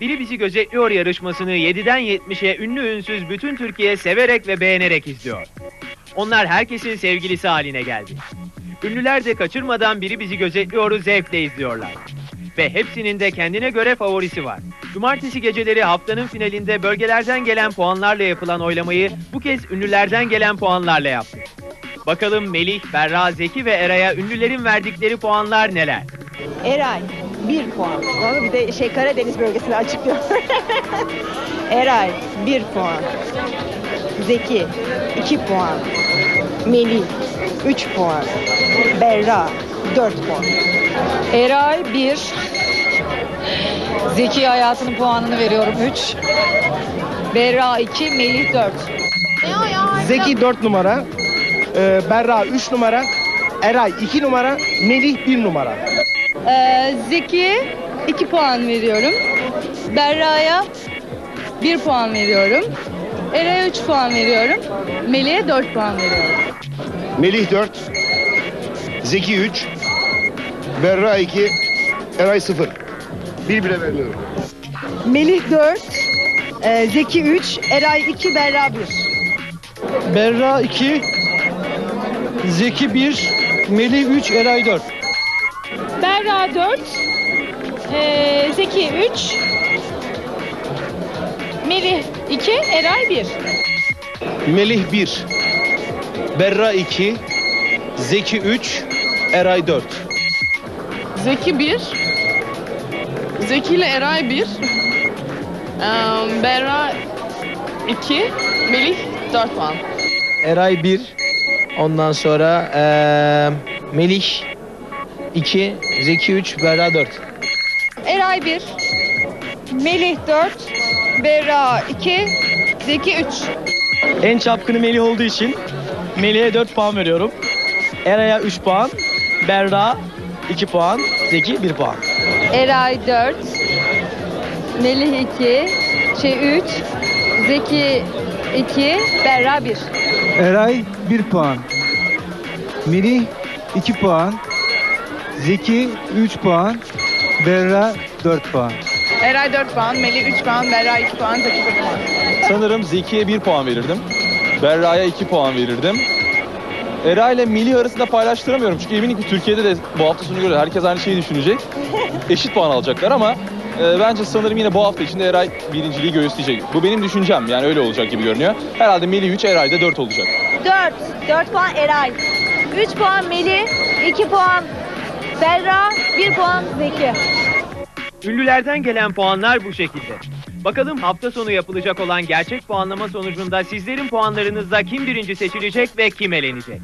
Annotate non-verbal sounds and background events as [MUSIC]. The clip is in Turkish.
Biri Bizi Gözetliyor yarışmasını 7'den 70'e ünlü ünsüz bütün Türkiye severek ve beğenerek izliyor. Onlar herkesin sevgilisi haline geldi. Ünlüler de kaçırmadan Biri Bizi Gözetliyor'u zevkle izliyorlar. Ve hepsinin de kendine göre favorisi var. Cumartesi geceleri haftanın finalinde bölgelerden gelen puanlarla yapılan oylamayı bu kez ünlülerden gelen puanlarla yaptı. Bakalım Melih, Berra, Zeki ve Eray'a ünlülerin verdikleri puanlar neler? Eray 1 puan. Ama bir de şey Karadeniz bölgesini açıklıyor. [LAUGHS] Eray 1 puan. Zeki 2 puan. Melih 3 puan. Berra 4 puan. Eray 1. Zeki hayatının puanını veriyorum 3. Berra 2, Melih 4. Zeki 4 numara, e, Berra 3 numara, Eray 2 numara, Melih 1 numara. Ee, Zeki'ye 2 puan veriyorum. Berra'ya 1 puan veriyorum. Eray'a 3 puan veriyorum. Melih'e 4 puan veriyorum. Melih 4, Zeki 3, Berra 2, Eray 0. Bir bile vermiyorum. Melih 4, e, Zeki 3, Eray 2, Berra 1. Berra 2, Zeki 1, Melih 3, Eray 4. Berra 4, eee, Zeki 3, Melih 2, Eray 1. Melih 1, Berra 2, Zeki 3, Eray 4. Zeki 1. Zeki ile Eray 1. Berra 2. Melih 4 puan. Eray 1, ondan sonra eee Melih 2, Zeki 3, Berra 4. Eray 1. Melih 4. Berra 2. Zeki 3. En çapkını Melih olduğu için Melih'e 4 puan veriyorum. Eray'a 3 puan, Berra 2 puan, Zeki 1 puan. Eray 4. Melih 2. Şey 3. Zeki 2. Berra 1. Eray 1 puan. Melih 2 puan. Zeki 3 puan. Berra 4 puan. Eray 4 puan, Melih 3 puan, Berra 2 puan, Zeki 1 puan. Sanırım Zeki'ye 1 puan verirdim. Berra'ya 2 puan verirdim. Era ile Melih arasında paylaştıramıyorum çünkü eminim ki Türkiye'de de bu hafta sonu göre herkes aynı şeyi düşünecek. [LAUGHS] Eşit puan alacaklar ama e, bence sanırım yine bu hafta içinde Eray birinciliği göğüsleyecek. Bu benim düşüncem yani öyle olacak gibi görünüyor. Herhalde Melih 3, Eray da 4 olacak. 4, 4 puan Eray. 3 puan Melih, 2 puan Berra, 1 puan Zeki. Ünlülerden gelen puanlar bu şekilde. Bakalım hafta sonu yapılacak olan gerçek puanlama sonucunda sizlerin puanlarınızda kim birinci seçilecek ve kim elenecek?